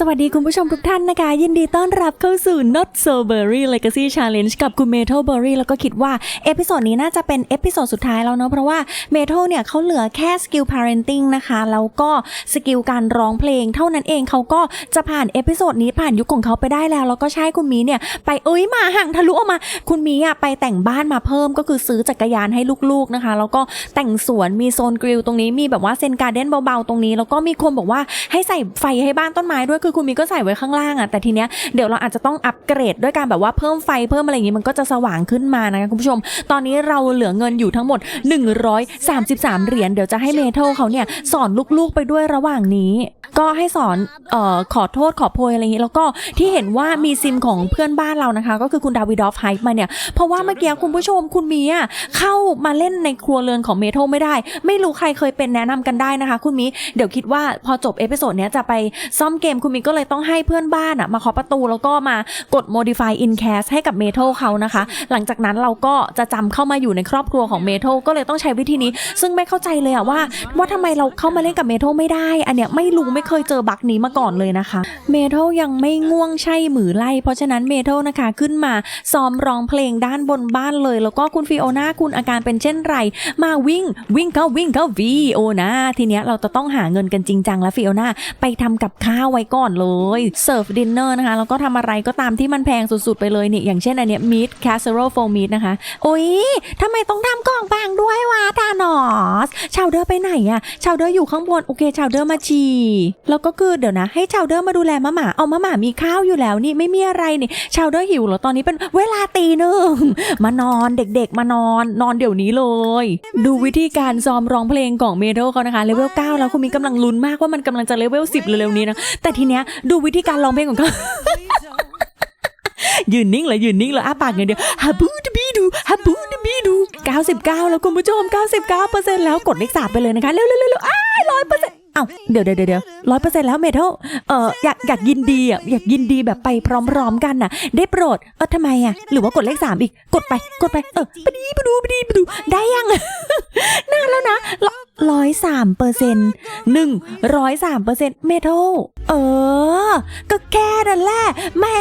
สวัสดีคุณผู้ชมทุกท่านนะคะ ยินดีต้อนรับเข้าสู่ Not So Berry Legacy Challenge กับคุณ Metal Berry แล้วก็คิดว่า เอพิโซดนี้น่าจะเป็นเอพิโซดสุดท้ายแล้วเนาะเพราะว่า Metal เนี่ยเขาเหลือแค่สกิล parenting นะคะ แล้วก็สกิลการร้องเพลง เท่านั้นเองเขาก็จะผ่านเอพิโซดนี้ผ่านยุคของเขาไปได้แล้ว แล้วก็ใช่คุณมีเนี่ยไปเอ้ยมาห่างทะลุออกมา คุณมีอะไปแต่งบ้านมาเพิ่มก็คือซื้อจักรยานให้ลูกๆนะคะ แล้วก็แต่งสวนมีโซนกริลตรงนี้มีแบบว่าเซนการ์เด้นเบาๆตรงนี้แล้วก็มีคนบอกว่าให้ใส่ไฟให้บ้านต้นไม้ด้วยคือคุณมีก็ใส่ไว้ข้างล่างอะแต่ทีเนี้ยเดี๋ยวเราอาจจะต้องอัปเกรดด้วยการแบบว่าเพิ่มไฟเพิ่มอะไรอย่างงี้มันก็จะสว่างขึ้นมานะคะคุณผู้ชม ตอนนี้เราเหลือเงินอยู่ทั้งหมด 133 เหรียญเดี๋ยวจะให้เมทัลเขาเนี่ยสอนลูกๆไปด้วยระหว่างนี้ ก็ให้สอนเอ่อขอโทษขอโพยอะไรอย่างนี้ แล้วก็ที่เห็นว่ามีซิมของเพื่อนบ้านเรานะคะ ก็คือคุณดาวิดอฟไฮป์มาเนี่ยเพราะว่าเมื่อกี้คุณผู้ชมคุณมีอะเข้ามาเล่นในครัวเรือนของเมทัลไม่ได้ ไม่รู้ใครเคยเป็นแนะนำกันได้นะคะ คุณมีเดี๋ยวคิดว่าพอจบเอพิโซดเนี้ยจะไปซ่อมเกมคุณมีก็เลยต้องให้เพื่อนบ้านอะมาเคาะประตูแล้วก็มากด modify in cast ให้กับเมทัลเขานะคะ หลังจากนั้นเราก็จะจำเข้ามาอยู่ในครอบครัวของเมทัลก็เลยต้องใช้วิธีนี้ ซึ่งไม่เข้าใจเลยอะว่าว่าทำไมเราเข้ามาเล่นกับเมทัลไม่ได้ อันเนี้ยไม่รู้ไม่เคยเจอบั๊กนี้มาก่อนเลยนะคะเมทัลยังไม่ง่วงใช่หมือไล่เพราะฉะนั้นเมทัลนะคะขึ้นมาซ้อมร้องเพลงด้านบนบ้านเลย แล้วก็คุณฟิโอนาคุณอาการเป็นเช่นไร มาวิ่งวิ่งเขาวิ่งเข้าฟิโอนาทีเนี้ยเราจะต้องหาเงินกันจริงจังแล้วฟิโอนาไปทำกับข้าวไว้ก่อนเลยเสิร์ฟดินเนอร์นะคะแล้วก็ทำอะไรก็ตามที่มันแพงสุดๆไปเลยเนี่ยอย่างเช่นอันเนี้ยมีดแคสเซอร์โฟมีดนะคะโอ้ยทำไมต้องทำกล่องบางด้วยวะทานอสชาวเดอร์ไปไหนอะชาวเดอร์อยู่ข้างบนโอเคชาวเดอร์มาฉี่แล้วก็คือเดี๋ยวนะ ให้ชาวเดอร์มาดูแลมะหมาเอามะหมามีข้าวอยู่แล้วนี่ไม่มีอะไรนี่ชาวเดอร์หิวเหรอตอนนี้เป็นเวลาตีหนึ่งมานอนเด็กๆมานอนนอนเดี๋ยวนี้เลย ดูวิธีการซ้อมร้องเพลงของเมทัลเขานะคะเลเวล9แล้วคุณมีกำลังลุ้นมากว่ามันกำลังจะเลเวล10เร็วๆนี้นะแต่ทีเนี้ยดูวิธีการร้องเพลงของเขายืนนิ่งเลยยืนนิ่งเลยอ้าปากอย่างเดียวฮับบูดบีดูฮับบูดบีดู 99 แล้วคุณผู้ชม 99%แล้วกดเลขสามไปเลยนะคะ เร็วเร็วเร็วอ้าร้อยเปอร์เซ็นต์ อ้าเดี๋ยวเดี๋ยวเดี๋ยวร้อยเปอร์เซ็นต์แล้วเมทัลเอออยากอยากยินดีอะอยากยินดีแบบไปพร้อมๆกันน่ะ ได้โปรดเออทำไมอะ หรือว่ากดเลขสามอีกกดไปกดไปเออไปดีไปดูไปดีไปดูได้ยังนานแล้วนะร้อยสามเปอร์เซ็นต์หนึ่งร้อยสามเปอร์เซ็นต์เมทัลเออ ก็แค่นั้นแหละแม่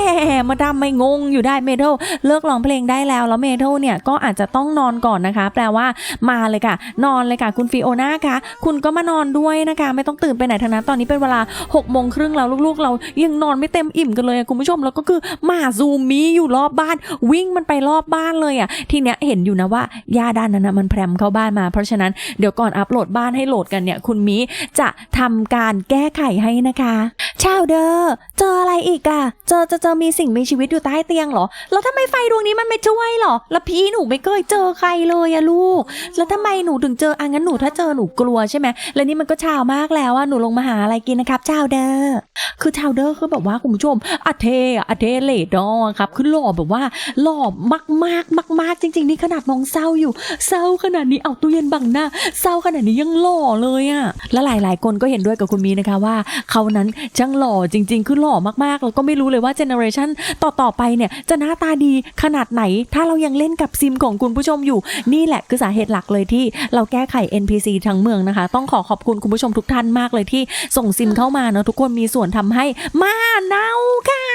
มาดำไม่งงอยู่ได้เมทัลเลิกร้องเพลงได้แล้วแล้วเมทัลเนี่ยก็อาจจะต้องนอนก่อนนะคะ แปลว่ามาเลยค่ะ นอนเลยค่ะ คุณฟิโอนาคะคุณก็มานอนด้วยนะคะไม่ต้องตื่นไปไหนทั้งนั้นตอนนี้เป็นเวลา6กโมงครึ่งแล้วลูกๆ เรายังนอนไม่เต็มอิ่มกันเลยคุณผู้ชมแล้วก็คือหมาซูมีอยู่รอบบ้าน วิ่งมันไปรอบบ้านเลยอะทีเนี้ยเห็นอยู่นะว่าย่าด้านนั้นนะมันแพรมเข้าบ้านมา เพราะฉะนั้นเดี๋ยวก่อนอัปโหลดบ้านให้โหลดกันเนี่ย คุณมีจะทำการแก้ไขให้นะคะชาวเดอร์เจออะไรอีกอะเจอจะเจอมีสิ่งมีชีวิตอยู่ใต้เตียงเหรอ แล้วทำไมไฟดวงนี้มันไม่ช่วยเหรอ แล้วพี่หนูไม่เคยเจอใครเลยอะลูก แล้วทำไมหนูถึงเจออะงั้นหนูถ้าเจอหนูกลัวใช่ไหมแล้วนี่มันก็เช้ามากแล้วแล้วอะหนูลงมาหาอะไรกินนะครับชาเดอร์คือชาเดอร์คือแบบว่าคุณผู้ชมอเทอเทเลดอครับคือหล่อแบบว่าหล่อมากมากมากมากจริง ๆ นี่ขนาดน้องเศร้าอยู่ เศร้าขนาดนี้เอาตู้เย็นบังหน้าเศร้าขนาดนี้ยังหล่อเลยอะและหลายๆ คนก็เห็นด้วยกับคุณมีนะคะว่าเขานั้นช่างหล่อจริง ๆ คือหล่อมากๆแล้วก็ไม่รู้เลยว่าเจเนอเรชันต่อๆไปเนี่ยจะหน้าตาดีขนาดไหน ถ้าเรายังเล่นกับซิมของคุณผู้ชมอยู่ นี่แหละคือสาเหตุหลักเลยที่เราแก้ไข NPC ทั้งเมืองนะคะ ต้องขอขอบคุณคุณผู้ชมทุกท่านมากเลยที่ส่งซิมเข้ามาเนาะทุกคนมีส่วนทำให้หมาเน่าค่ะ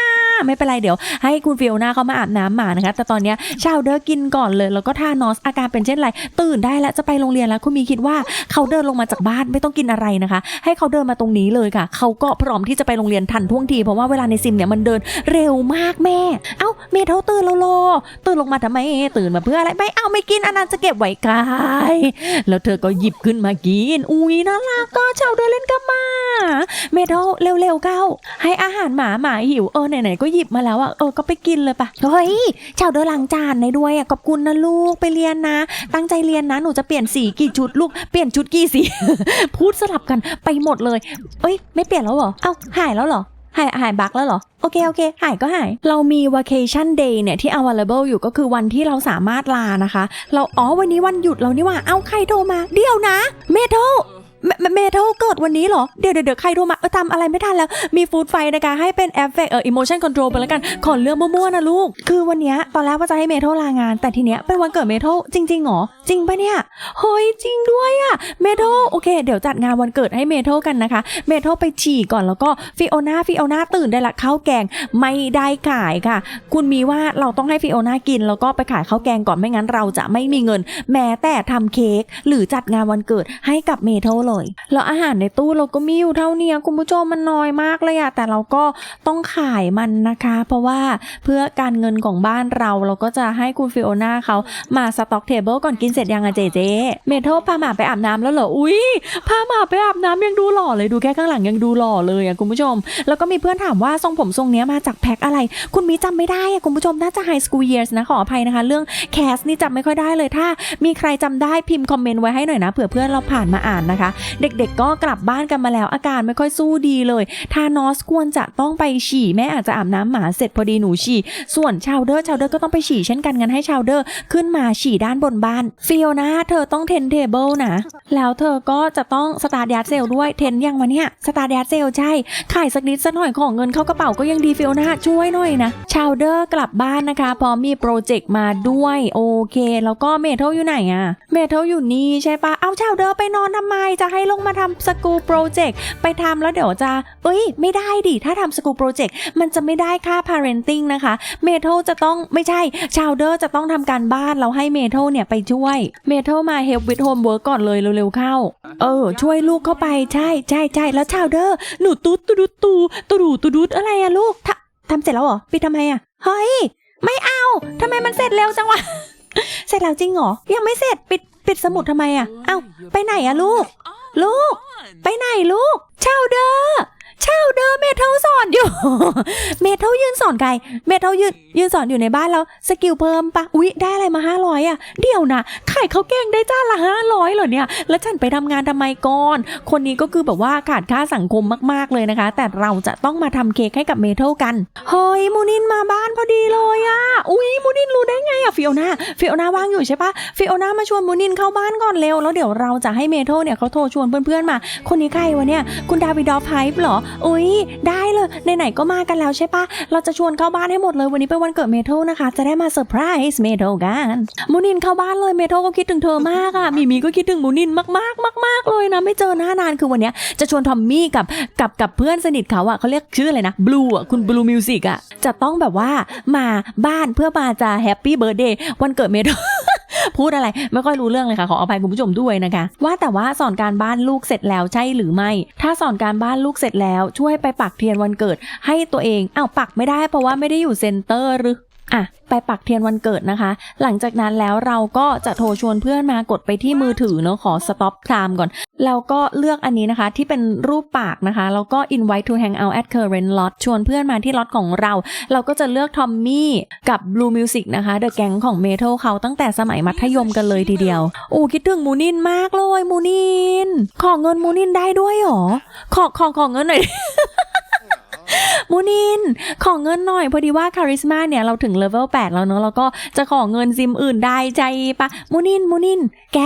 ไม่เป็นไรเดี๋ยว ให้คุณฟิโอนาเขามาอาบน้ำหมานะคะ แต่ตอนเนี้ยชาวเดอร์กินก่อนเลย แล้วก็ทานอสอาการเป็นเช่นไร ตื่นได้แล้วจะไปโรงเรียนแล้ว คุณมีคิดว่าเขาเดินลงมาจากบ้านไม่ต้องกินอะไรนะคะ ให้เขาเดินมาตรงนี้เลยค่ะ เขาก็พร้อมที่จะไปโรงเรียนทันท่วงที เพราะว่าเวลาในซิมเนี่ยมันเดินเร็วมากแม่ เอ้าเมทัลตื่นแล้วโลตื่นลงมาทำไม ตื่นมาเพื่ออะไรไม่เอาไม่กินอันนั้นจะเก็บไว้กายแล้วเธอก็หยิบขึ้นมากิน อุ้ยน่ารักก็ชาวเดินเล่นกับหมา เมทัลเร็วๆเข้าให้อาหารหมาหมาหิวเออไหนๆก็หยิบมาแล้วอะเออก็ไปกินเลยปะเฮ้ยชาวเดินล้างจานในด้วยอะขอบคุณนะลูกไปเรียนนะ ตั้งใจเรียนนะหนูจะเปลี่ยนสีกี่ชุดลูกเปลี่ยนชุดกี่สีพูดสลับกันไปหมดเลย เอ้ย ไม่เปลี่ยนแล้วเหรอเอ้าหายแล้วเหรอหายหายบักแล้วเหรอ โอเค โอเค หายก็หาย เรามี vacation day เนี่ย ที่ available อยู่ก็คือวันที่เราสามารถลานะคะ เรา อ๋อ วันนี้วันหยุดเรานี่หว่า เอ้าใครโทรมา เดี๋ยวนะ เมทัล เมมทัลเกิดวันนี้เหรอ เดี๋ยวเดี๋ยวใครโทรมาเออทำอะไรไม่ทันแล้ว มีฟูดไฟนะคะ ให้เป็นแอฟเฟกเอออิโมชันคอนโทรลไปแล้วกัน ขอเรื่องมั่วๆนะลูก คือวันนี้ตอนแรกว่าจะให้เมทัลลางาน แต่ทีเนี้ยเป็นวันเกิดเมทัลจริงๆเหรอ จริงปะเนี่ยเฮ้ยจริงด้วยอะเมทัลโอเค เดี๋ยวจัดงานวันเกิดให้เมทัลกันนะคะ เมทัลไปฉี่ก่อนแล้วก็ฟิโอนาฟิโอนาตื่นได้ละข้าวแกงไม่ได้ขายค่ะ คุณมีว่าเราต้องให้ฟิโอนากิน แล้วก็ไปขายข้าวแกงก่อนไม่งั้นเราจะไม่มีเงิน แม้แต่ทำเค้กหรือจัดงานวันเกิดให้กับเมทัลเลยแล้วอาหารในตู้เราก็มีอยู่เท่านี้คุณผู้ชมมันน้อยมากเลยอะแต่เราก็ต้องขายมันนะคะ เพราะว่าเพื่อการเงินของบ้านเราเราก็จะให้คุณฟิโอนาเขามาสต็อกเทเบิลก่อนกินเสร็จยังอะเจเจเมทัลพาหมาไปอาบน้ำแล้วเหรออุ้ยพาหมาไปอาบน้ำยังดูหล่อเลยดูแค่ข้างหลังยังดูหล่อเลยอะคุณผู้ชม แล้วก็มีเพื่อนถามว่าทรงผมทรงเนี้ยมาจากแพ็คอะไร คุณมีจำไม่ได้อะคุณผู้ชมน่าจะ High School Years นะขออภัยนะคะ เรื่องแคสนี่จำไม่ค่อยได้เลยถ้า มีใครจำได้พิมพ์คอมเมนต์ไว้ให้หน่อยนะเผื่อเพื่อนเราผ่านมาอ่านนะคะเด็กๆก็กลับบ้านกันมาแล้วอาการไม่ค่อยสู้ดีเลยทานอสควรจะต้องไปฉี่แม่อาจจะอาบน้ำหมาเสร็จพอดีหนูฉี่ ส่วนชาวเดอร์ชาวเดอร์ก็ต้องไปฉี่เช่นกันงั้นให้ชาวเดอร์ขึ้นมาฉี่ด้านบนบ้านฟิโอนาเธอต้องเทนเทเบิลนะ แล้วเธอก็จะต้องสตาร์ดยาร์เซลด้วยเทนยังวะเนี่ยสตาร์ดยาร์เซลใช่ขายสักนิดสักหน่อยของเงินเข้ากระเป๋าก็ยังดีฟิโอนาช่วยหน่อยนะชาวเดอร์กลับบ้านนะคะพร้อมมีโปรเจกต์มาด้วยโอเค แล้วก็เมทัลอยู่ไหนอะเมทัลอยู่นี่ใช่ปะเอาชาวเดอร์ไปนอนทำไมจะให้ลงมาทำสกูโปรเจกต์ไปทำแล้วเดี๋ยวจะ เอ้ย ไม่ได้ดิ ถ้าทำสกูโปรเจกต์มันจะไม่ได้ค่า parenting นะคะเมทัลจะต้องไม่ใช่ชาวเดอร์จะต้องทำการบ้านเราให้เมทัลเนี่ยไปช่วยเมทัลมา help with homework ก่อนเลยเร็วๆเข้า เออ ช่วยลูกเข้าไปใช่ใช่ใช่แล้วชาวเดอร์หนูตุ๊ดตุ๊ดตูตูดูตูดูดอะไรอะลูกทำทำเสร็จแล้วเหรอปิดทำไมอะเฮ้ยไม่เอาทำไมมันเสร็จเร็วจังวะเสร็จแล้วจริงเหรอยังไม่เสร็จปิดปิดสมุดทำไมอะเอ้าไปไหนอะลูก ลูก ไปไหนลูก ชาวเดอ ร์ชาเดอร์เมทัลสอนอยู่ เมทัลยืนสอนใครเมทัลยืนยืนสอนอยู่ในบ้านแล้วสกิลเพิ่มปะอุ๊ยได้อะไรมาห้าร้อยอะเดี๋ยวนะขายข้าแกงได้จ้าละห้าร้อยเหรอเนี่ย แล้วฉันไปทำงานทำไมก่อน คนนี้ก็คือแบบว่าขาดค่าสังคมมากๆเลยนะคะ แต่เราจะต้องมาทำเค้กให้กับเมทัลกัน เฮ้ยมูนินมาบ้านพอดีเลยอะอุ๊ยมูนินรู้ได้ไงอะฟิโอนาฟิโอนาว่างอยู่ใช่ปะฟิโอนามาชวนมูนินเข้าบ้านก่อนเร็ว แล้วเดี๋ยวเราจะให้เมทัลเนี่ยเขาโทรชวนเพื่อนๆมา คนนี้ใครวะเนี่ย คุณดาวิดอฟไฮป์เหรออุ๊ย ได้เลยไหนๆก็มากันแล้วใช่ปะเราจะชวนเข้าบ้านให้หมดเลยวันนี้เป็นวันเกิดเมทัลนะคะ จะได้มาเซอร์ไพรส์เมทัลกันมูนินเข้าบ้านเลยเมทัลก็คิดถึงเธอมากอะมีมีก็คิดถึงมูนินมากๆมาก ๆ เลยนะ ไม่เจอหน้านานคือวันนี้จะชวนทอมมี่กับกับกับเพื่อนสนิทเขาอะเขาเรียกชื่ออะไรนะบลูอะคุณบลูมิวสิกอะจะต้องแบบว่ามาบ้านเพื่อมาจะแฮปปี้เบิร์ดเดย์วันเกิดเมทัล พูดอะไรไม่ค่อยรู้เรื่องเลยค่ะขออภัยคุณผู้ชมด้วยนะคะ ว่าแต่ว่าสอนการบ้านลูกเสร็จแล้วใช่หรือไม่ ถ้าสอนการบ้านลูกเสร็จแล้วช่วยไปปักเทียนวันเกิด ให้ตัวเองอ้าวปักไม่ได้เพราะว่าไม่ได้อยู่เซ็นเตอร์หรือ อะไปปักเทียนวันเกิดนะคะ หลังจากนั้นแล้วเราก็จะโทรชวนเพื่อนมากดไปที่มือถือเนาะขอ stop time ก่อน แล้วก็เลือกอันนี้นะคะที่เป็นรูปปากนะคะ แล้วก็ invite to hang out at current lot ชวนเพื่อนมาที่ล็อตของเรา เราก็จะเลือกทอมมี่กับ Blue Music นะคะเดอะแก๊งของเมทัลเขาตั้งแต่สมัยมัธยมกันเลยทีเดียวโอ้คิดถึงมูนินมากเลยมูนิน ขอเงินมูนินได้ด้วยเหรอ ขอขอขอเงินหน่อย มูนิน ขอเงินหน่อย พอดีว่าคาริสมาเนี่ยเราถึงเลเวล8แล้วเนาะแล้วก็จะขอเงินซิมอื่นได้ใจปะมูนินมูนิน แก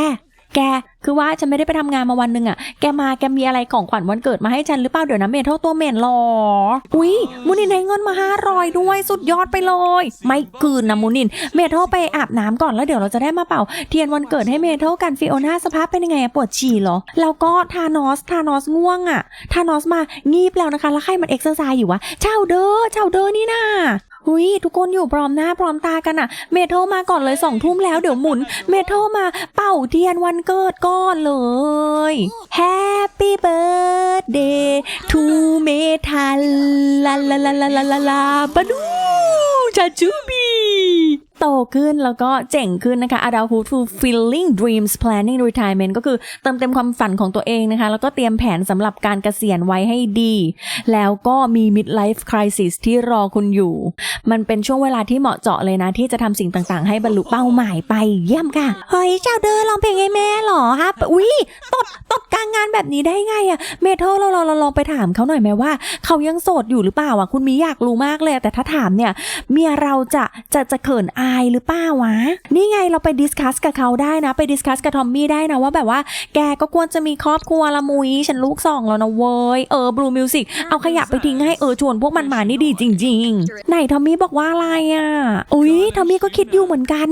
แกคือว่าฉันไม่ได้ไปทำงานมาวันหนึ่งอะแกมาแกมีอะไรของขวัญวันเกิดมาให้ฉันหรือเปล่าเดี๋ยวนะเมทัลตัวเมนหรอ อุ้ยมูนินให้เงินมาห้าร้อยด้วยสุดยอดไปเลย ไม่คืนนะมูนิน เมทัลไปอาบน้ำก่อนแล้วเดี๋ยวเราจะได้มาเป่า เทียนวันเกิดให้เมทัลกันฟิโอนาสภาพเป็นยังไงอะปวดฉี่เหรอ แล้วก็ทานอสทานอสง่วงอะทานอสมางีบแล้วนะคะ แล้วใครมันเอ็กซ์ไซส์อยู่วะเช่าเด้อเช่าเด้อนี่นา หุยทุกคนอยู่พร้อมหน้าพร้อมตากันอะเมทัลมาก่อนเลยสองทุ่มแล้วเดี๋ยวหมุน เมทัลมาเป่าเทียนวันเกิดก่อนเลย Happy birthday to เมทัลลาลาลาลาลาลาลาบานูชาจูบี โตขึ้นแล้วก็เจ๋งขึ้นนะคะ adulthood fulfilling dreams planning retirement ก็คือเติมเต็มความฝันของตัวเองนะคะ แล้วก็เตรียมแผนสำหรับการเกษียณไว้ให้ดี แล้วก็มี midlife crisis ที่รอคุณอยู่ มันเป็นช่วงเวลาที่เหมาะเจาะเลยนะ ที่จะทำสิ่งต่างๆ ให้บรรลุเป้าหมายไปเยี่ยมค่ะ เฮ้ยเจ้าเดินร้องเพลงให้แม่หรอครับอุ้ยตดตดกลางงานแบบนี้ได้ไงอะเมทัลเราเราเราลองไปถามเขาหน่อยไหมว่า เขายังโสดอยู่หรือเปล่าอะคุณมีอยากรู้มากเลย แต่ถ้าถามเนี่ยเมียเราจะจะจะเขินอายหรือเปล่าวะ นี่ไงเราไปดิสคัสกับเขาได้นะ ไปดิสคัสกับทอมมี่ได้นะว่าแบบว่า แกก็ควรจะมีครอบครัวละมุย ฉันลูกสองแล้วนะเว้ย เออบลูมิวสิกเอาขยะไปทิ้งให้เออชวนพวกมันมานี่ดีจริง ๆ ไหนทอมมี่บอกว่าอะไรอะ อุ๊ยทอมมี่ก็คิดอยู่เหมือนกัน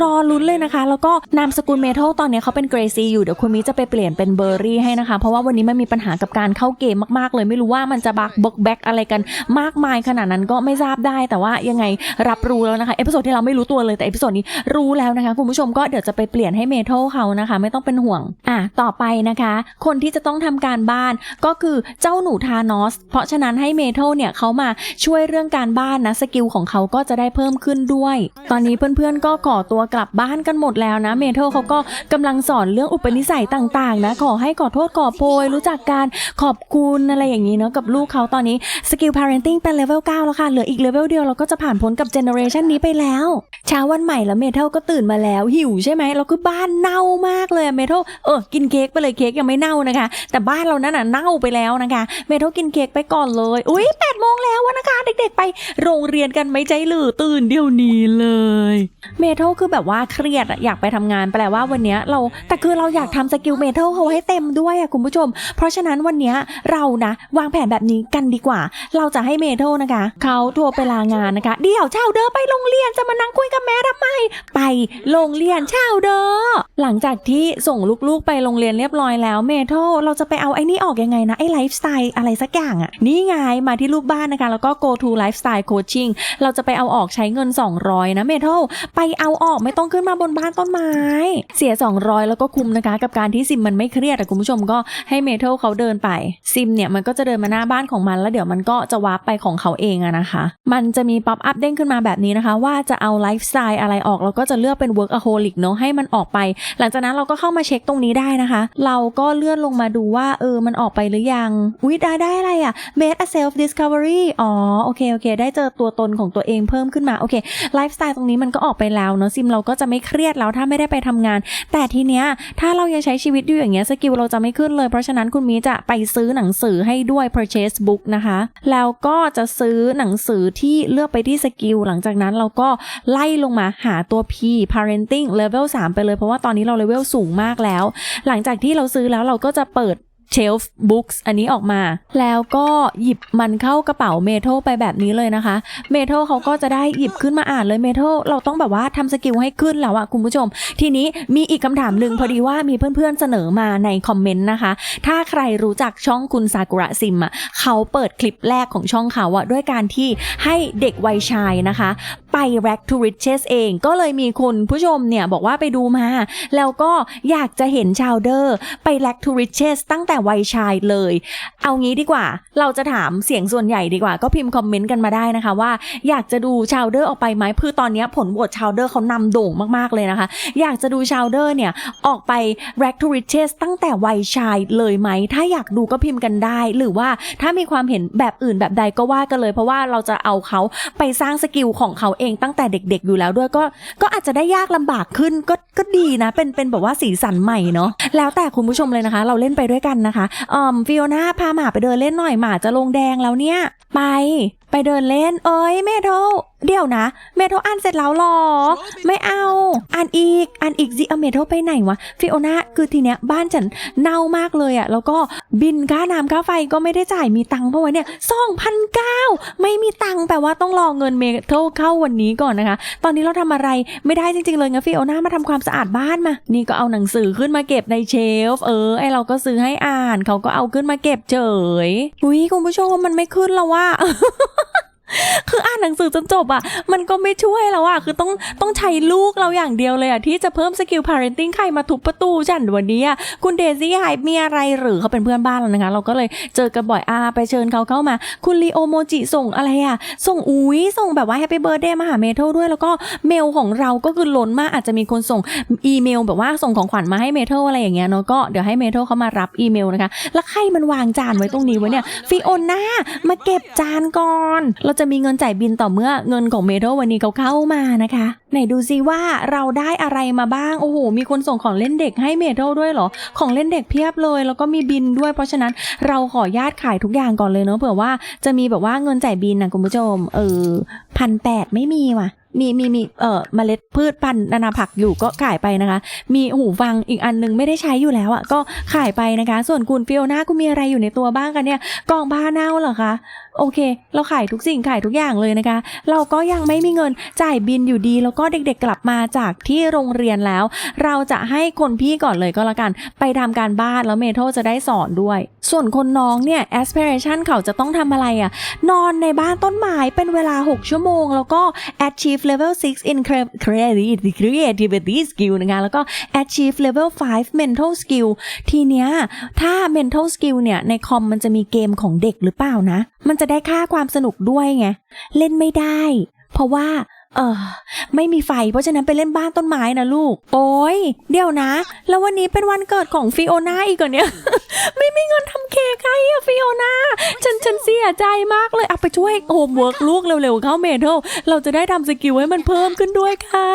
รอลุ้นเลยนะคะ แล้วก็นามสกุลเมทัลตอนนี้เขาเป็นเกรซีอยู่เดี๋ยวคุณมิจะไปเปลี่ยนเป็นเบอร์รี่ให้นะคะ เพราะว่าวันนี้มันมีปัญหากับการเข้าเกมมากๆ เลยไม่รู้ว่ามันจะบักบกแบกอะไรกันมากมายขนาดนั้นก็ไม่ทราบได้แต่ว่ายังไงรับรู้แล้วนะคะเอพิโซดที่เราไม่รู้ตัวเลยแต่เอพิโซดนี้รู้แล้วนะคะ คุณผู้ชมก็เดี๋ยวจะไปเปลี่ยนให้เมทัลเขานะคะ ไม่ต้องเป็นห่วงอะต่อไปนะคะ คนที่จะต้องทำการบ้านก็คือเจ้าหนูทานอส เพราะฉะนั้นให้เมทัลเนี่ยเขามาช่วยเรื่องการบ้านนะสกิลของเขาก็จะได้เพิ่มขึ้นด้วย ตอนนี้เพื่อนๆก็ก่อตัวกลับบ้านกันหมดแล้วนะเมทัลเขาก็กำลังสอนเรื่องอุปนิสัยต่างๆนะขอให้ขอโทษขอโพยรู้จักการขอบคุณอะไรอย่างนี้เนาะกับลูกเขาตอนนี้สกิล parenting เป็นเลเวล9แล้วค่ะเหลืออีกเลเวลเดียวเราก็จะผ่านพ้นกับเจเนอเรชันนี้ไปแล้วเช้าวันใหม่แล้วเมทัลก็ตื่นมาแล้วหิวใช่ไหมแล้วคือบ้านเน่ามากเลยเมทัลเออกินเค้กไปเลยเค้กยังไม่เน่านะคะ แต่บ้านเรานั่นน่ะเน่าไปแล้วนะคะ เมทัลกินเค้กไปก่อนเลยอุ้ยแปดโมงแล้วอะนะคะ เด็กๆไปโรงเรียนกันไหม่ใจหรือตื่นเดี๋ยวนี้เลย เมทัลคือแบบว่าเครียดอยากไปทำงานแปลว่าวันนี้เราแต่คือเราอยากทำสกิลเมทัลเขาให้เต็มด้วยอะคุณผู้ชม เพราะฉะนั้นวันนี้เรานะวางแผนแบบนี้กันดีกว่า เราจะให้เมทัลนะคะเขาโทรไปลางานนะคะ เดี๋ยวเช่าเด้อไปโรงเรียนจะมานั่งคุยกับแม่ทำไม ไปโรงเรียนเช่าเด้อ หลังจากที่ส่งลูกๆไปโรงเรียนเรียบร้อยแล้วเมทัลเราจะไปเอาไอ้นี่ออกยังไงนะ ไอ้ไลฟ์สไตล์อะไรสักอย่างอะนี่ไงมาที่รูปบ้านนะคะ แล้วก็ go to lifestyle coaching เราจะไปเอาออกใช้เงิน 200 นะเมทัลไปเอาออกไม่ต้องขึ้นมาบนบ้านต้นไม้ เสีย 200 แล้วก็คุ้มนะคะกับการที่ซิมมันไม่เครียดแต่คุณผู้ชมก็ให้เมทัลเขาเดินไปซิมเนี่ยมันก็จะเดินมาหน้าบ้านของมันแล้วเดี๋ยวมันก็จะวาร์ปไปของเขาเองอะนะคะ มันจะมีป๊อปอัพเด้งขึ้นมาแบบนี้นะคะ ว่าจะเอาไลฟ์สไตล์อะไรออก เราก็จะเลือกเป็น workaholic เนอะให้มันออกไป หลังจากนั้นเราก็เข้ามาเช็คตรงนี้ได้นะคะ เราก็เลื่อนลงมาดูว่าเออมันออกไปหรือยังอุ๊ยได้ได้อะไรอะ made a self discovery อ๋อโอเคโอเค ได้เจอตัวตนของตัวเองเพิ่มขึ้นมาโอเคไลฟ์สไตล์ตรงนี้มันก็ออกไปแล้วเนาะซิมเราก็จะไม่เครียดแล้วถ้าไม่ได้ไปทำงาน แต่ทีเนี้ยถ้าเรายังใช้ชีวิตอยู่อย่างเงี้ยสกิลเราจะไม่ขึ้นเลย เพราะฉะนั้นคุณมีจะไปซื้อหนังสือให้ด้วย purchase book นะคะ แล้วก็จะซื้อหนังสือที่เลือกไปที่สกิลหลังจากนั้นเราก็ไล่ลงมาหาตัว P parenting level 3 ไปเลย เพราะว่าตอนนี้เราเลเวลสูงมากแล้ว หลังจากที่เราซื้อแล้วเราก็จะเปิด shelf books อันนี้ออกมา แล้วก็หยิบมันเข้ากระเป๋าเมทัลไปแบบนี้เลยนะคะเมทัลเขาก็จะได้หยิบขึ้นมาอ่านเลยเมทัลเราต้องแบบว่าทำสกิลให้ขึ้นแล้วอะคุณผู้ชม ทีนี้มีอีกคำถามหนึ่งพอดีว่ามีเพื่อนๆเสนอมาในคอมเมนต์นะคะ ถ้าใครรู้จักช่องคุณซากุระซิมอะเขาเปิดคลิปแรกของช่องเขาอะด้วยการที่ให้เด็กวัยชายนะคะ ไป rack to riches เองก็เลยมีคุณผู้ชมเนี่ยบอกว่าไปดูมา แล้วก็อยากจะเห็นชาวเดอร์ไป rack to riches ตั้งแต่วัยชายเลย เอางี้ดีกว่า เราจะถามเสียงส่วนใหญ่ดีกว่า ก็พิมพ์คอมเมนต์กันมาได้นะคะ ว่าอยากจะดูชาวเดอร์ออกไปไหมคือตอนนี้ผลโหวตชาวเดอร์เขานำโด่งมากๆเลยนะคะ อยากจะดูชาวเดอร์เนี่ยออกไป rack to riches ตั้งแต่วัยชายเลยไหม ถ้าอยากดูก็พิมพ์กันได้ หรือว่าถ้ามีความเห็นแบบอื่นแบบใดก็ว่ากันเลย เพราะว่าเราจะเอาเขาไปสร้างสกิลของเขาเองตั้งแต่เด็กๆอยู่แล้วด้วยก็ก็อาจจะได้ยากลำบากขึ้นก็ก็ดีนะ เป็นเป็นแบบว่าสีสันใหม่เนาะแล้วแต่คุณผู้ชมเลยนะคะ เราเล่นไปด้วยกันนะคะอ่อมฟิโอนาพาหมาไปเดินเล่นหน่อยหมาจะลงแดงแล้วเนี่ย ไป ไปเดินเล่น เอ้ยเมโทเดี๋ยวนะ เมโทอ่านเสร็จแล้วหรอ ไม่เอา อ่านอีก อ่านอีกสิเอาเมโทไปไหนวะ ฟิโอนาคือทีเนี้ยบ้านฉันเน่ามากเลยอะแล้วก็บินค่าน้ำค่าไฟก็ไม่ได้จ่ายมีตังค์เพราะว่าเนี่ยสองพันเก้าไม่มีตังค์แปลว่าต้องรอเงินเมโทเข้าวันนี้ก่อนนะคะ ตอนนี้เราทำอะไรไม่ได้จริงๆเลยงั้นฟิโอนามาทำความสะอาดบ้านมา นี่ก็เอาหนังสือขึ้นมาเก็บในเชฟ เออไอเราก็ซื้อให้อ่าน เขาก็เอาขึ้นมาเก็บเฉยอุ้ยคุณผู้ชมมันไม่ขึ้นแล้วว่า คืออ่านหนังสือจนจบอะมันก็ไม่ช่วยแล้วอะคือต้องต้องใช้ลูกเราอย่างเดียวเลยอะที่จะเพิ่มสกิล parenting ใครมาทุบประตูฉันวันนี้อะคุณเดซี่หายมีอะไรหรือเขาเป็นเพื่อนบ้านเรานะคะ เราก็เลยเจอกันบ่อยอาไปเชิญเขาเข้ามา คุณลีโอโมจิส่งอะไรอะส่งอุ้ยส่งแบบว่าแฮปปี้เบิร์ดเดย์มาหาเมทัลด้วย แล้วก็เมลของเราก็คือล้นมากอาจจะมีคนส่งอีเมลแบบว่าส่งของขวัญมาให้เมทัลอะไรอย่างเงี้ยเนาะ ก็เดี๋ยวให้เมทัลเขามารับอีเมลนะคะ แล้วใครมันวางจานไว้ตรงนี้ไวะเนี่ย ฟิโอน่ามาเก็บจานก่อนเราจะมีเงินจ่ายบินต่อเมื่อเงินของเมทัลวันนี้เขาเข้ามานะคะ ไหนดูซิว่าเราได้อะไรมาบ้าง โอ้โห มีคนส่งของเล่นเด็กให้เมทัลด้วยเหรอ ของเล่นเด็กเพียบเลย แล้วก็มีบินด้วย เพราะฉะนั้นเราขอญาตขายทุกอย่างก่อนเลยเนาะเผื่อว่าจะมีแบบว่าเงินจ่ายบินนะคุณผู้ชม เออพันแปดไม่มีว่ะมีมีมีเอ่อเมล็ดพืชพันธุ์นานาผักอยู่ก็ขายไปนะคะ มีหูฟังอีกอันนึงไม่ได้ใช้อยู่แล้วอะก็ขายไปนะคะ ส่วนคุณฟิโอนาคุณมีอะไรอยู่ในตัวบ้างกันเนี่ยกล่องผ้าเน่าเหรอคะ โอเค เราขายทุกสิ่งขายทุกอย่างเลยนะคะ เราก็ยังไม่มีเงินจ่ายบินอยู่ดี แล้วก็เด็กๆกลับมาจากที่โรงเรียนแล้ว เราจะให้คนพี่ก่อนเลยก็แล้วกัน ไปทำการบ้านแล้วเมโทจะได้สอนด้วย ส่วนคนน้องเนี่ย aspiration เขาจะต้องทำอะไรอะ่ะ นอนในบ้านต้นไม้เป็นเวลา 6 ชั่วโมง แล้วก็ achieve level 6 in cre- creativity creativity skill นะคะ แล้วก็ achieve level 5 mental skill ทีเนี้ยถ้า mental skill เนี่ยในคอมมันจะมีเกมของเด็กหรือเปล่านะ มันจะจะได้ค่าความสนุกด้วยไง เล่นไม่ได้ เพราะว่า เออไม่มีไฟเพราะฉะนั้นไปเล่นบ้านต้นไม้นะลูก โอ้ยเดี๋ยวนะ แล้ววันนี้เป็นวันเกิดของฟิโอนาอีกเหรอเนี่ย ไม่มีเงินทำเค้กให้อะฟิโอนาฉันฉันเสียใจมากเลยเอาไปช่วยโฮมเวิร์กลูกเร็วๆเข้าเมทัลเราจะได้ทำสกิลให้มันเพิ่มขึ้นด้วยค่ะ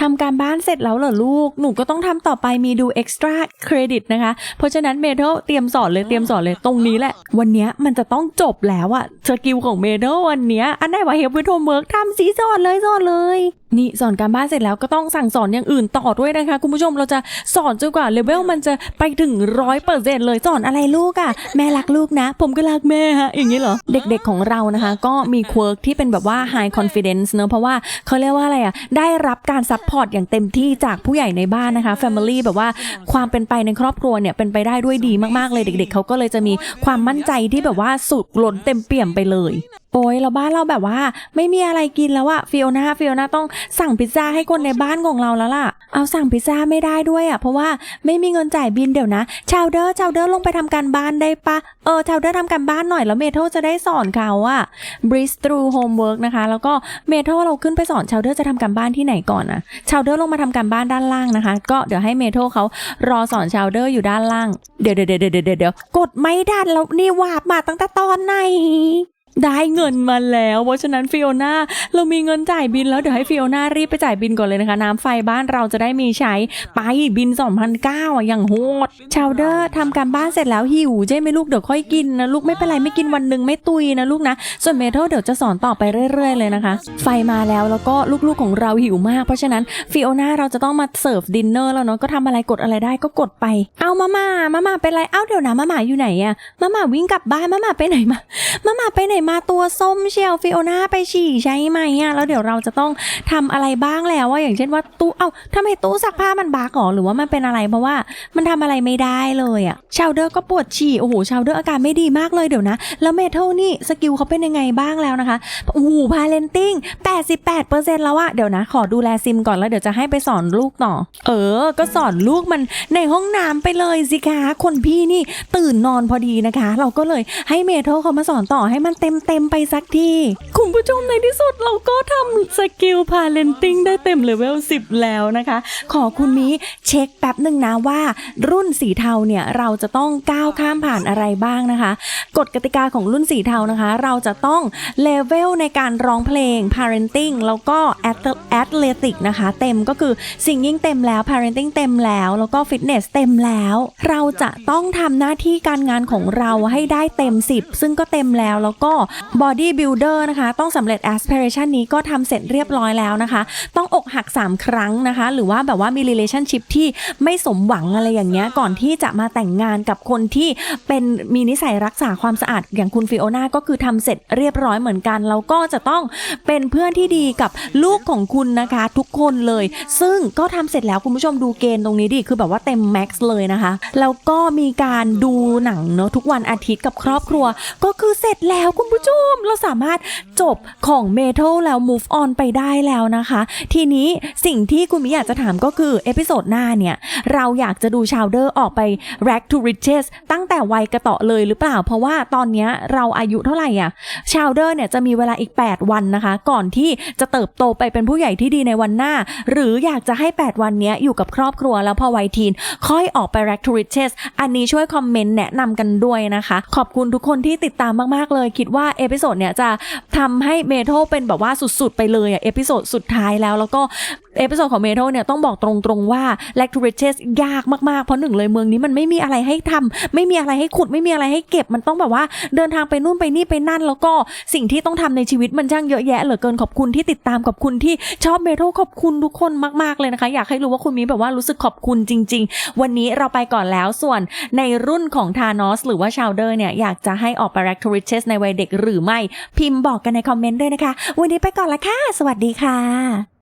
ทำการบ้านเสร็จแล้วเหรอลูก หนูก็ต้องทำต่อไปมีดู extra credit นะคะ เพราะฉะนั้นเมทัลเตรียมสอนเลยเตรียมสอนเลยตรงนี้แหละ วันนี้มันจะต้องจบแล้วอะสกิลของเมทัลวันนี้อันไหนว่าเฮฟวิทโฮมเวิร์กทำสีสอนเลยสอนเลย นี่สอนการบ้านเสร็จแล้วก็ต้องสั่งสอนอย่างอื่นต่อด้วยนะคะ คุณผู้ชมเราจะสอนจนกว่าเลเวลมันจะไปถึงร้อยเปอร์เซ็นเลยสอนอะไรลูกอะ่ะ แม่รักลูกนะ ผมก็รักแม่ฮะอย่างนี้เหรอ เด็กๆของเรานะคะ ก็มีเวิร์กที่เป็นแบบว่า high confidence เนอะเพราะว่าเขาเรียกว่าอะไรอะ่ะได้รับการซัพพอร์ตอย่างเต็มที่จากผู้ใหญ่ในบ้านนะคะ family แบบว่าความเป็นไปในครอบครัวเนี่ยเป็นไปได้ด้วยดีมากๆเลยเด็ก ๆเขาก็เลยจะมีความมั่นใจที่แบบว่าสุดล้นเต็มเปี่ยมไปเลย โอ้ยเราบ้านเราแบบว่า ไม่มีอะไรกินแล้วอะฟิโอนาฟิโอนาต้องสั่งพิซซ่าให้คนในบ้านของเราแล้วล่ะ เอาสั่งพิซซ่าไม่ได้ด้วยอะเพราะว่าไม่มีเงินจ่ายบินเดี๋ยวนะชาวเดอร์ชาวเดอร์ลงไปทำการบ้านได้ปะเออชาวเดอร์ทำการบ้านหน่อยแล้วเมทัลจะได้สอนเขาอะ breeze through homework นะคะ แล้วก็เมทัลเราขึ้นไปสอนชาวเดอร์จะทำการบ้านที่ไหนก่อนอะชาวเดอร์ลงมาทำการบ้านด้านล่างนะคะ ก็เดี๋ยวให้เมทัลเขารอสอนชาวเดอร์อยู่ด้านล่างเดี๋ยวเดี๋ยวเดี๋ยวเดี๋ยวเดี๋ยวกดไม่ทันแล้วนี่วาบมาตั้งแต่ตอนไหน ได้เงินมาแล้ว เพราะฉะนั้นฟิโอนาเรามีเงินจ่ายบินแล้วเดี๋ยวให้ฟิโอนารีบไปจ่ายบินก่อนเลยนะคะ น้ำไฟบ้านเราจะได้มีใช้ไปบิน 2,009อะอย่างโหดชาวเดอร์ทำการบ้านเสร็จแล้วหิวใช่ไหมลูกเดี๋ยวค่อยกินนะลูกไม่เป็นไรไม่กินวันหนึ่งไม่ตุยนะลูกนะ ส่วนเมทัลเดี๋ยวจะสอนต่อไปเรื่อย ๆ เลยนะคะ ไฟมาแล้วแล้วก็ลูกๆของเราหิวมาก เพราะฉะนั้นฟิโอนาเราจะต้องมาเสิร์ฟดินเนอร์แล้วเนาะก็ทำอะไรกดอะไรได้ก็กดไป เอามาม่ามาม่าเป็นไรเอ้าเดี๋ยวนะมาม่าอยู่ไหนอะมาม่าวิ่งกลับบ้านมาม่าไปไหนมามาม่าไปไหนมาาตัวส้มเชียวฟิโอนาไปฉี่ใช่ไหมอะแล้วเดี๋ยวเราจะต้องทำอะไรบ้างแล้วว่าอย่างเช่นว่าตู้เอ้าทำไมตู้ซักผ้ามันบากหรอหรือว่ามันเป็นอะไรเพราะว่ามันทำอะไรไม่ได้เลยอะชาวเดอร์ก็ปวดฉี่โอ้โหชาวเดอร์อาการไม่ดีมากเลยเดี๋ยวนะ แล้วเมทัลนี่สกิลเขาเป็นยังไงบ้างแล้วนะคะโอ้โหพาเลนติ้ง88%แล้วอะเดี๋ยวนะ ขอดูแลซิมก่อนแล้วเดี๋ยวจะให้ไปสอนลูกต่อ เออ ก็สอนลูกมันในห้องน้ำไปเลยสิคะคนพี่นี่ตื่นนอนพอดีนะคะ เราก็เลยให้เมทัลเขามาสอนต่อให้มันเต็มเต็มๆไปสักทีคุณผู้ชมในที่สุดเราก็ทำสกิลพาเลนติ้งได้เต็มเลเวล10 แล้วนะคะ ขอคุณมีเช็คแป๊บหนึ่งนะว่า รุ่นสีเทาเนี่ยเราจะต้องก้าวข้ามผ่านอะไรบ้างนะคะกฎกติกาของรุ่นสีเทานะคะ เราจะต้องเลเวลในการร้องเพลง parenting แล้วก็ athletic นะคะ เต็มก็คือ singing เต็มแล้ว parenting เต็มแล้ว แล้วก็ fitness เต็มแล้ว เราจะต้องทำหน้าที่การงานของเราให้ได้เต็ม 10 ซึ่งก็เต็มแล้วแล้วก็ body builder นะคะ ต้องสำเร็จ aspiration นี้ก็ทำเสร็จเรียบร้อยแล้วนะคะ ต้องอกหัก 3 ครั้งนะคะ หรือว่าแบบว่ามี relationship ที่ไม่สมหวังอะไรอย่างเงี้ย ก่อนที่จะมาแต่งงานกับคนที่เป็นมีนิสัยรักษาความสะอาดอย่างคุณฟิโอนาก็คือทำเสร็จเรียบร้อยเหมือนกัน แล้วก็จะต้องเป็นเพื่อนที่ดีกับลูกของคุณนะคะ ทุกคนเลย ซึ่งก็ทำเสร็จแล้วคุณผู้ชมดูเกณฑ์ตรงนี้ดิคือแบบว่าเต็มแม็กซ์เลยนะคะ แล้วก็มีการดูหนังเนอะทุกวันอาทิตย์กับครอบครัว ก็คือเสร็จแล้วคุณผู้ชมเราสามารถจบของเมทัลแล้ว move on ไปได้แล้วนะคะ ทีนี้สิ่งที่คุณมิอยากจะถามก็คือเอพิโซดหน้าเนี่ย เราอยากจะดูชาวเดอร์ออกไป rack to riches ตั้งแต่วัยกระเตาะเลยหรือเปล่า เพราะว่าตอนเนี้ยเราอายุเท่าไหร่อะชาวเดอร์เนี่ยจะมีเวลาอีก 8 วันนะคะ ก่อนที่จะเติบโตไปเป็นผู้ใหญ่ที่ดีในวันหน้า หรืออยากจะให้ 8 วันเนี้ยอยู่กับครอบครัวแล้วพอวัยทีน ค่อยออกไป rack to riches อันนี้ช่วยคอมเมนต์แนะนำกันด้วยนะคะ ขอบคุณทุกคนที่ติดตามมากๆเลยคิดว่าว่าเอพิโซดเนี่ยจะทำให้เมทัลเป็นแบบว่าสุดๆ ไปเลยอะเอพิโซดสุดท้ายแล้วแล้วก็เอพิโซดของเมทัลเนี่ยต้องบอกตรงๆว่า l a c t o r i c h e s ยากมากๆ เพราะหนึ่งเลยเมืองนี้มันไม่มีอะไรให้ทำไม่มีอะไรให้ขุดไม่มีอะไรให้เก็บมันต้องแบบว่าเดินทางไปนู่นไปนี่ไปนั่น แล้วก็สิ่งที่ต้องทำในชีวิตมันช่างเยอะแยะเหลือเกินขอบคุณที่ติดตามขอบคุณที่ชอบเมทัลขอบคุณทุกคนมากๆเลยนะคะ อยากให้รู้ว่าคุณมีแบบว่ารู้สึกขอบคุณจริง ๆ วันนี้เราไปก่อนแล้วส่วนในรุ่นของทานอสหรือว่าชาวเดอร์เนี่ยอยากจะให้ออกไป l a c t o r i c h e s ในวัยเด็กหรือไม่ พิมพ์บอกกันในคอมเมนต์ด้วยนะคะ วันนี้ไปก่อนละค่ะ สวัสดีค่ะ